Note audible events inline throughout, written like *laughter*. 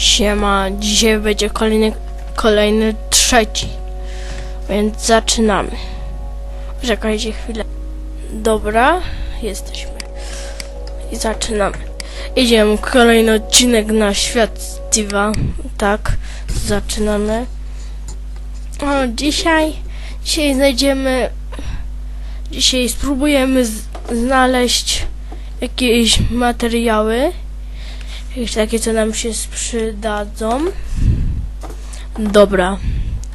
Siema, dzisiaj będzie kolejny, kolejny trzeci, więc zaczynamy. Czekajcie chwilę. Dobra, jesteśmy. I zaczynamy. Idziemy, kolejny odcinek na świat Steve'a. Tak, zaczynamy. O, dzisiaj, dzisiaj znajdziemy, dzisiaj spróbujemy znaleźć jakieś materiały. Jakieś takie, co nam się przydadzą. Dobra.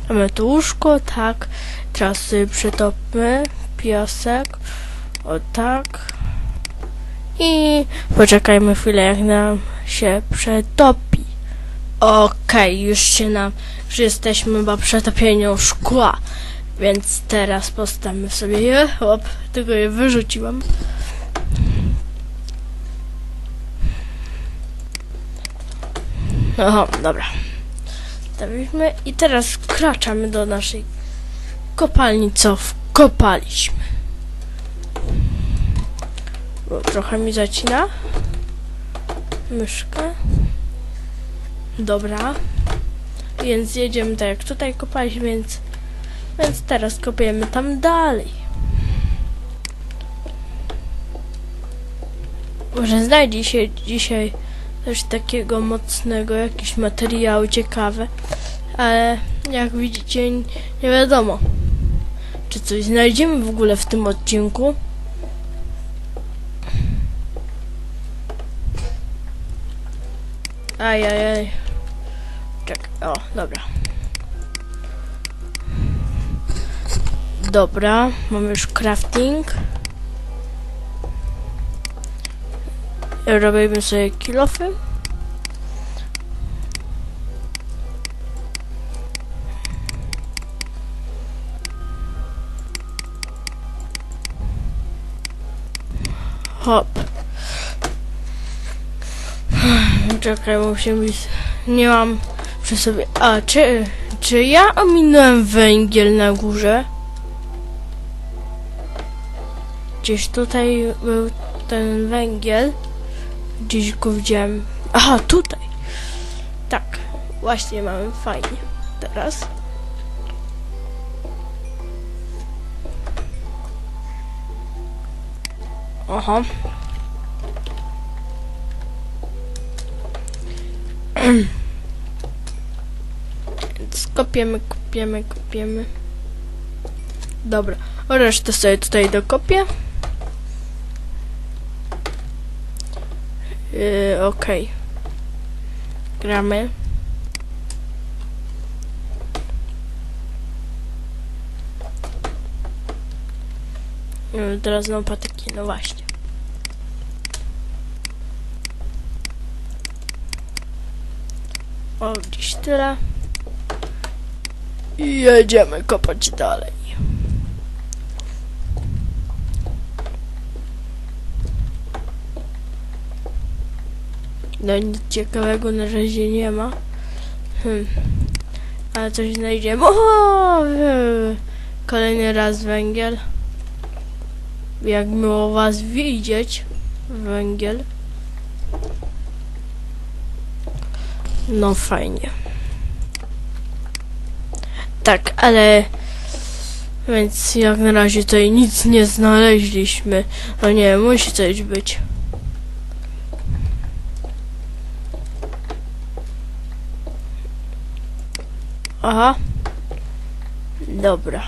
Mamy tu łóżko, tak. Sobie przetopmy piasek. O tak. I poczekajmy chwilę, jak nam się przetopi. Okej, już się nam, już jesteśmy chyba przetopieniu szkła. Więc teraz postawmy sobie je. Hop, tylko je wyrzuciłam. Aha, dobra. Stawiliśmy i teraz wkraczamy do naszej kopalni, co wkopaliśmy. Bo trochę mi zacina. Myszkę. Dobra. Więc jedziemy tak jak tutaj kopaliśmy, więc, więc teraz kopiemy tam dalej. Może znajdzie się dzisiaj coś takiego mocnego, jakieś materiały ciekawe, ale jak widzicie nie wiadomo, czy coś znajdziemy w ogóle w tym odcinku. Ajajaj. Czekaj, o, dobra. Dobra, mamy już crafting. Robimy sobie kilofy. Hop. Czekaj, musimy. Nie mam przy sobie... A, czy... Czy ja ominąłem węgiel na górze? Gdzieś tutaj był ten węgiel. Gdzieś go widziałem. Aha, tutaj. Tak, właśnie mamy fajnie. Teraz. Aha. Więc kopiemy, kopiemy, kopiemy. Dobra, resztę sobie tutaj dokopię. Yy, okej. Gramy. Yy, teraz znowu patyki, no właśnie. O, gdzieś tyle. I jedziemy kopać dalej. No nic ciekawego na razie nie ma. Hmm. Ale coś znajdziemy. O! yy, Kolejny raz węgiel. Jak miło was widzieć. Węgiel. No fajnie. Tak, ale... Więc jak na razie tutaj nic nie znaleźliśmy. No nie, musi coś być. Aha. Dobra.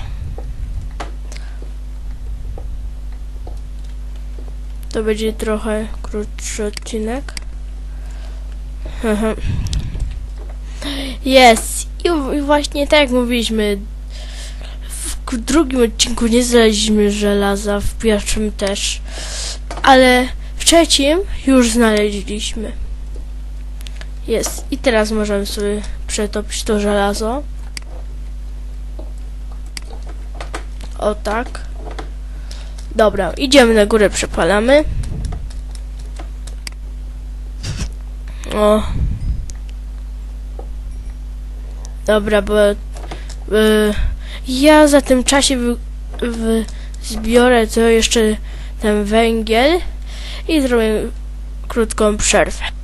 To będzie trochę krótszy odcinek. *laughs* Jest. I, właśnie tak jak mówiliśmy, w drugim odcinku nie znaleźliśmy żelaza, w pierwszym też, ale w trzecim już znaleźliśmy. Jest. I teraz możemy sobie przetopić to żelazo. O tak. Dobra, idziemy na górę, przepalamy. O. Dobra, bo y, ja za tym czasie wy, wy, zbiorę to jeszcze ten węgiel i zrobię krótką przerwę.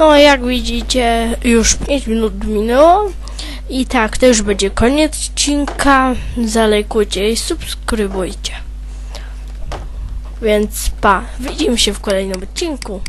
No, jak widzicie, już 5 minut minęło. I tak, to już będzie koniec odcinka. Zalajkujcie i subskrybujcie. Więc pa, widzimy się w kolejnym odcinku.